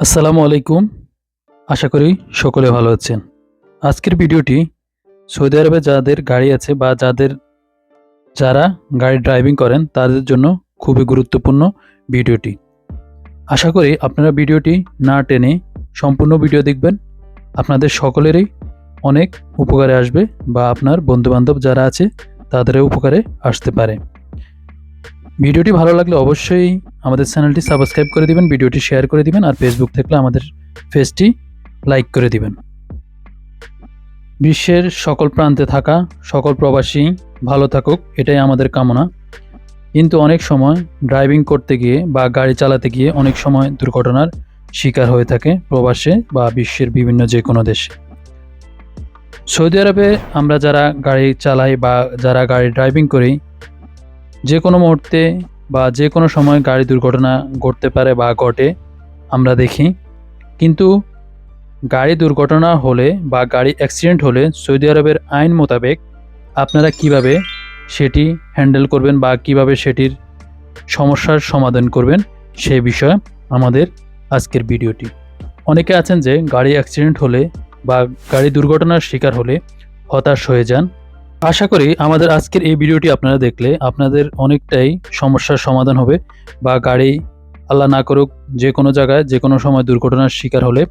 আসসালামু আলাইকুম। আশা করি সকলে ভালো আছেন। আজকের ভিডিওটি সৌদি আরবে যাদের গাড়ি আছে বা যাদের যারা গাড়ি ড্রাইভিং করেন, তাদের জন্য খুবই গুরুত্বপূর্ণ ভিডিওটি। আশা করি আপনারা ভিডিওটি না টেনে সম্পূর্ণ ভিডিও দেখবেন। আপনাদের সকলেরই অনেক উপকারে আসবে বা আপনার বন্ধুবান্ধব যারা আছে, তাদেরও উপকারে আসতে পারে। ভিডিওটি ভালো লাগলে অবশ্যই আমাদের চ্যানেলটি সাবস্ক্রাইব করে দিবেন, ভিডিওটি শেয়ার করে দিবেন, আর ফেসবুক থাকলে আমাদের পেজটি লাইক করে দিবেন। বিশ্বের সকল প্রান্তে থাকা সকল প্রবাসী ভালো থাকুক, এটাই আমাদের কামনা। কিন্তু অনেক সময় ড্রাইভিং করতে গিয়ে বা গাড়ি চালাতে গিয়ে অনেক সময় দুর্ঘটনার শিকার হয়ে থাকে প্রবাসে বা বিশ্বের বিভিন্ন যে কোনো দেশে। সৌদি আরবে আমরা যারা গাড়ি চালাই বা যারা গাড়ি ড্রাইভিং করি, যে কোনো মুহূর্তে বা যে কোনো সময় গাড়ি দুর্ঘটনা ঘটতে পারে বা ঘটে, আমরা দেখি। কিন্তু গাড়ি দুর্ঘটনা হলে বা গাড়ি অ্যাক্সিডেন্ট হলে সৌদি আরবের আইন মোতাবেক আপনারা কীভাবে সেটি হ্যান্ডেল করবেন বা কীভাবে সেটির সমস্যার সমাধান করবেন, সে বিষয়ে আমাদের আজকের ভিডিওটি। অনেকে আছেন যে গাড়ি অ্যাক্সিডেন্ট হলে বা গাড়ি দুর্ঘটনার শিকার হলে হতাশ হয়ে যান আশা করি আমাদের আজকের এই ভিডিওটি আপনারা দেখলে আপনাদের অনেকটাই সমস্যার সমাধান হবে বা গাড়ি আল্লাহ না করুক, যে কোনো জায়গায়, যে কোনো সময় দুর্ঘটনার শিকার হলে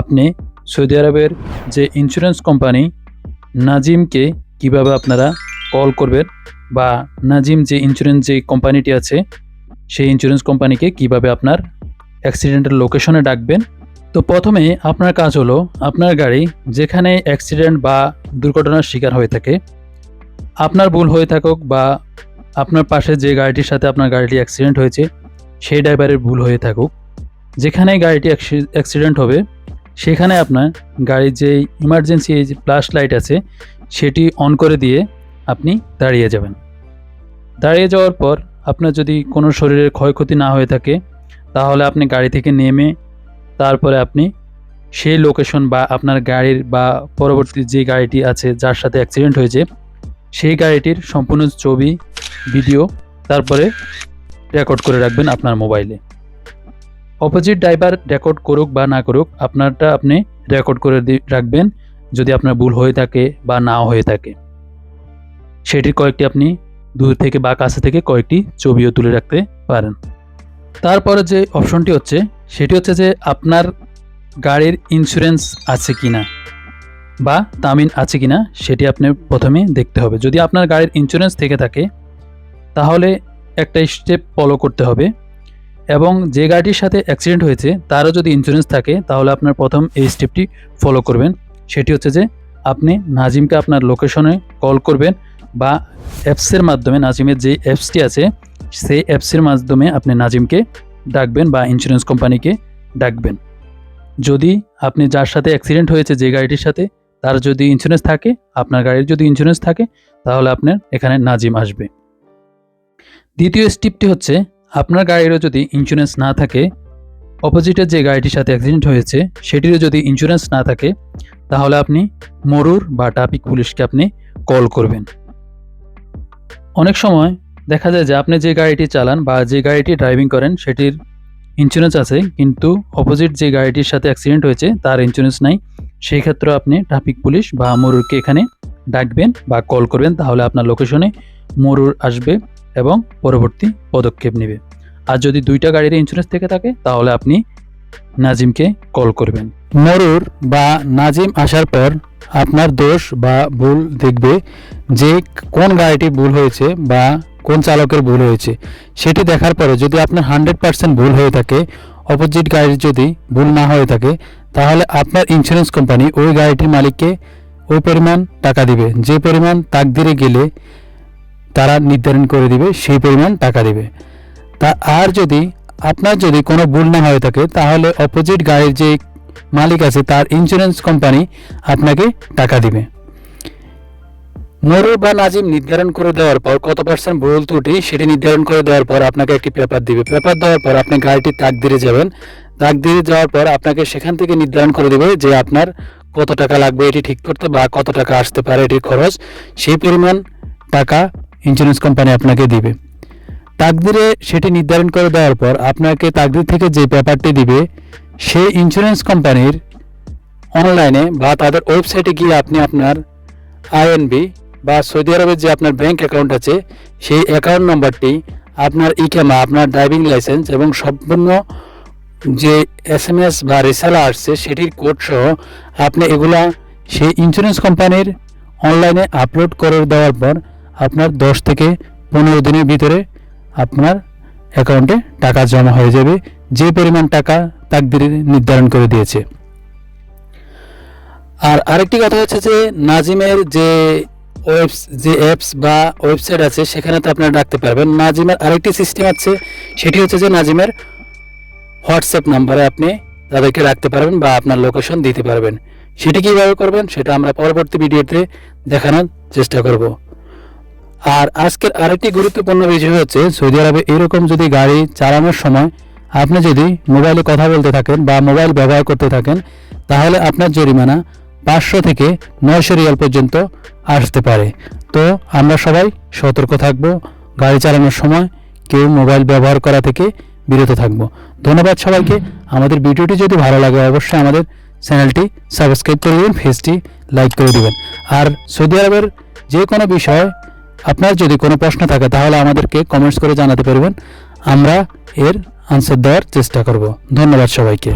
আপনি সৌদি আরবের যে ইন্স্যুরেন্স কোম্পানি নাজিমকে কীভাবে আপনারা কল করবেন বা নাজিম যে ইন্স্যুরেন্স যে কোম্পানিটি আছে, সেই ইন্স্যুরেন্স কোম্পানিকে কীভাবে আপনার অ্যাক্সিডেন্টের লোকেশনে ডাকবেন। তো প্রথমে আপনার কাজ হলো, আপনার গাড়ি যেখানে অ্যাক্সিডেন্ট বা দুর্ঘটনার শিকার হয়ে থাকে আপনার ভুল হয়ে থাকুক বা আপনার পাশে যে গাড়িটির সাথে আপনার গাড়িটি অ্যাক্সিডেন্ট হয়েছে, সেই ড্রাইভারের ভুল হয়ে থাকুক। যেখানে গাড়িটি অ্যাক্সিডেন্ট হবে, সেখানে আপনার গাড়ির যে ইমার্জেন্সি এই যে ফ্ল্যাশ লাইট আছে, সেটি অন করে দিয়ে আপনি দাঁড়িয়ে যাবেন। দাঁড়িয়ে যাওয়ার পর আপনার যদি কোনো শরীরের ক্ষয়ক্ষতি না হয়ে থাকে, তাহলে আপনি গাড়ি থেকে নেমে তারপরে আপনি সেই লোকেশন বা আপনার গাড়ির বা পরবর্তী যে গাড়িটি আছে, যার সাথে অ্যাক্সিডেন্ট হয়েছে সেই গাড়িটির সম্পূর্ণ ছবি, ভিডিও তারপরে রেকর্ড করে রাখবেন আপনার মোবাইলে অপোজিট ড্রাইভার রেকর্ড করুক বা না করুক, আপনারটা আপনি রেকর্ড করে রাখবেন যদি আপনার ভুল হয়ে থাকে বা না হয়ে থাকে। সেটির কয়েকটি আপনি দূর থেকে বা কাছে থেকে কয়েকটি ছবিও তুলে রাখতে পারেন। তারপরে যে অপশনটি হচ্ছে, সেটি হচ্ছে যে আপনার গাড়ির ইন্স্যুরেন্স আছে কিনা। বা তামিন আছে কি না সেটি আপনি প্রথমে দেখতে হবে। যদি আপনার গাড়ির ইন্স্যুরেন্স থেকে থাকে, তাহলে একটা স্টেপ ফলো করতে হবে এবং যে গাড়িটির সাথে অ্যাক্সিডেন্ট হয়েছে, তারও যদি ইন্স্যুরেন্স থাকে, তাহলে আপনার প্রথম এই স্টেপটি ফলো করবেন। সেটি হচ্ছে যে আপনি নাজিমকে আপনার লোকেশনে কল করবেন বা অ্যাপসের মাধ্যমে, নাজিমের যে অ্যাপসটি আছে, সেই অ্যাপসের মাধ্যমে আপনি নাজিমকে ডাকবেন বা ইন্স্যুরেন্স কোম্পানিকে ডাকবেন। যদি আপনি যার সাথে অ্যাক্সিডেন্ট হয়েছে, যে গাড়িটির সাথে তার যদি ইন্স্যুরেন্স থাকে, আপনার গাড়ির যদি ইন্স্যুরেন্স থাকে, তাহলে আপনার এখানে নাজিম আসবে। দ্বিতীয় স্টেপটি হচ্ছে, আপনার গাড়িরও যদি ইন্স্যুরেন্স না থাকে অপোজিটের যে গাড়িটির সাথে অ্যাক্সিডেন্ট হয়েছে, সেটিরও যদি ইন্স্যুরেন্স না থাকে, তাহলে আপনি মরুর বা ট্রাফিক পুলিশকে আপনি কল করবেন। অনেক সময় দেখা যায় যে আপনি যে গাড়িটি চালান বা যে গাড়িটি ড্রাইভিং করেন, সেটির ইন্স্যুরেন্স আছে, কিন্তু অপোজিট যে গাড়িটির সাথে অ্যাক্সিডেন্ট হয়েছে, তার ইন্স্যুরেন্স নাই। সেই ক্ষেত্রে আপনি ট্রাফিক পুলিশ বা মরুরকে এখানে ডাকবেন বা কল করবেন, তাহলে আপনার লোকেশনে মরুর আসবে এবং পরবর্তী পদক্ষেপ নেবে। আর যদি দুইটা গাড়ির ইন্স্যুরেন্স থেকে থাকে, তাহলে আপনি নাজিমকে কল করবেন। মরুর বা নাজিম আসার পর আপনার দোষ বা ভুল দেখবে যে কোন গাড়িটি ভুল হয়েছে বা কোন চালকের ভুল হয়েছে, সেটি দেখার পরে যদি আপনার হান্ড্রেড পার্সেন্ট ভুল হয়ে থাকে, অপোজিট গাড়ির যদি ভুল না হয়ে থাকে, তাহলে আপনার ইন্স্যুরেন্স কোম্পানি ওই গাড়িটির মালিককে ওই পরিমাণ টাকা দিবে। যে পরিমাণ তাকদিরে গেলে তারা নির্ধারণ করে দিবে, সেই পরিমাণ টাকা দিবে। তা আর যদি আপনার যদি কোনো ভুল না হয়ে থাকে, তাহলে অপোজিট গাড়ির যে মালিক আছে, তার ইন্স্যুরেন্স কোম্পানি আপনাকে টাকা দিবে। মরু বা নাজিম নির্ধারণ করে দেওয়ার পর কত পার্সেন্ট ভুল ত্রুটি সেটি নির্ধারণ করে দেওয়ার পর আপনাকে একটি পেপার দিবে। পেপার দেওয়ার পর আপনি গাড়িটি তাক দিয়ে যাবেন। তাক দিয়ে যাওয়ার পর আপনাকে সেখান থেকে নির্ধারণ করে দেবে যে আপনার কত টাকা লাগবে, এটি ঠিক করতে বা কত টাকা আসতে পারে, এটির খরচ। সেই পরিমাণ টাকা ইন্স্যুরেন্স কোম্পানি আপনাকে দিবে। তাকদিরে সেটি নির্ধারণ করে দেওয়ার পর আপনাকে তাকদির থেকে যে পেপারটি দিবে, সেই ইন্স্যুরেন্স কোম্পানির অনলাইনে বা তাদের ওয়েবসাইটে গিয়ে আপনি আপনার আইএনবি বা সৌদি আরবের যে আপনার ব্যাংক অ্যাকাউন্ট আছে, সেই অ্যাকাউন্ট নাম্বারটি আপনার ইকেমা আপনার ড্রাইভিং লাইসেন্স এবং সম্পূর্ণ যে এস এম এস বা রেসালা আসছে, সেটির কোড সহ আপনি এগুলা সেই ইন্স্যুরেন্স কোম্পানির অনলাইনে আপলোড করে দেওয়ার পর আপনার দশ থেকে পনেরো দিনের ভিতরে আপনার অ্যাকাউন্টে টাকা জমা হয়ে যাবে। যে পরিমাণ টাকা তাকদির নির্ধারণ করে দিয়েছে। আর আরেকটি কথা হচ্ছে যে, নাজিমের যে ওয়েবস যে অ্যাপস বা ওয়েবসাইট আছে, সেখানে তো আপনারা রাখতে পারবেন। নাজিমের আরেকটি সিস্টেম আছে, সেটি হচ্ছে যে নাজিমের হোয়াটসঅ্যাপ নাম্বারে আপনি তাদেরকে রাখতে পারবেন বা আপনার লোকেশন দিতে পারবেন। সেটি কীভাবে করবেন, সেটা আমরা পরবর্তী ভিডিওতে দেখানোর চেষ্টা করব। আর আজকের আরেকটি গুরুত্বপূর্ণ বিষয় হচ্ছে, সৌদি আরবে এরকম যদি গাড়ি চালানোর সময় আপনি যদি মোবাইলে কথা বলতে থাকেন বা মোবাইল ব্যবহার করতে থাকেন, তাহলে আপনার জরিমানা পাঁচশো থেকে নয়শো রিয়াল পর্যন্ত আসতে পারে। তো আমরা সবাই সতর্ক থাকব, গাড়ি চালানোর সময় কেউ মোবাইল ব্যবহার করা থেকে বিরত থাকব। ধন্যবাদ সবাইকে। আমাদের ভিডিওটি যদি ভালো লাগে অবশ্যই আমাদের চ্যানেলটি সাবস্ক্রাইব করে দেবেন, ফেসটি লাইক করে দেবেন। আর সৌদি আরবের যে কোনো বিষয়ে আপনার যদি কোনো প্রশ্ন থাকে তাহলে আমাদেরকে কমেন্টস করে জানাতে পারবেন। আমরা এর আনসার দেওয়ার চেষ্টা করব। ধন্যবাদ সবাইকে।